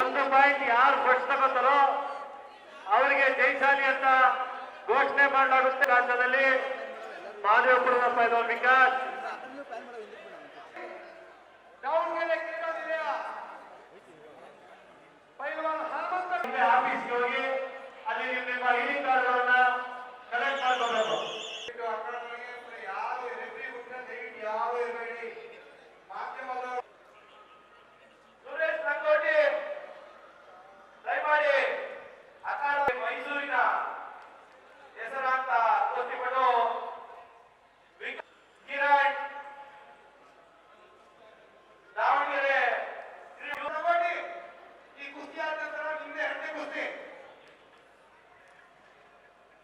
ಒಂದು ಪಾಯಿಂಟ್ ಯಾರು ಫಸ್ಟ್ ತಗೋತಾರೋ ಅವರಿಗೆ ಜೈಶಾಲಿ ಘೋಷಣೆ ಮಾಡಲಾಗುತ್ತೆ ರಾಜ್ಯದಲ್ಲಿ ಹನುಮಂತ ಇಲ್ಲಿ ಆಫೀಸ್ಗೆ ಹೋಗಿ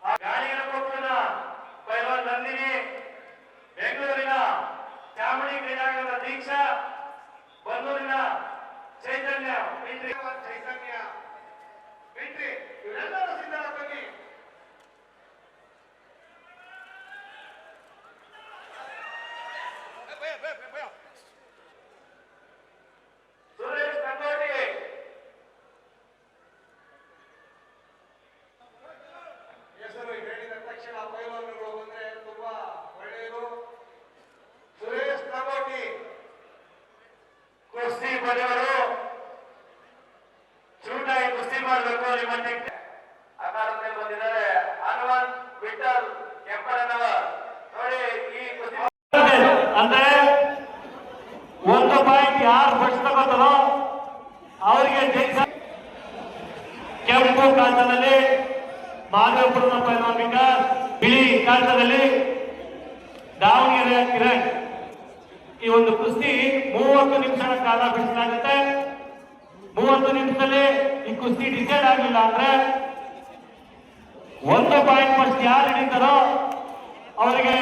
ಆ ಗಾಳಿಗಳ ಕೊಪ್ಪಳದ ಪೈಲ್ವಾನ್ ನಂದಿನಿ ಬೆಂಗಳೂರಿನ ಚಾಮುಂಡಿ ಕ್ರೀಡಾಂಗಣದ ದೀಕ್ಷಾ ಬಂದೂರಿನ ಚೈತನ್ಯ ಚೈತನ್ಯ ಸುರೇಶ್ ಯಾರು ತಗೋತಾರೋ ಅವರಿಗೆ ಕೆಂಪು ಕಾಂತದಲ್ಲಿ ಮಾಧವಪುರದ ವಿಕಾಸ್ ಬಿಳಿ ಕಾಂತದಲ್ಲಿ ದಾವಣಗೆರೆ ಕಿರಣ್. ಈ ಒಂದು ಕುಸ್ತಿ ಮೂವತ್ತು ನಿಮಿಷಗಳ ಕಾಲ ಬಿಡಿಸಲಾಗುತ್ತೆ. ಮೂವತ್ತು ನಿಮಿಷದಲ್ಲಿ ಈ ಕುಸ್ತಿ ಡಿಸೈಡ್ ಆಗಲಿಲ್ಲ ಅಂದ್ರೆ ಒಂದು ಪಾಯಿಂಟ್ ಫಸ್ಟ್ ಯಾರು ಹಿಡಿತಾರೋ ಅವರಿಗೆ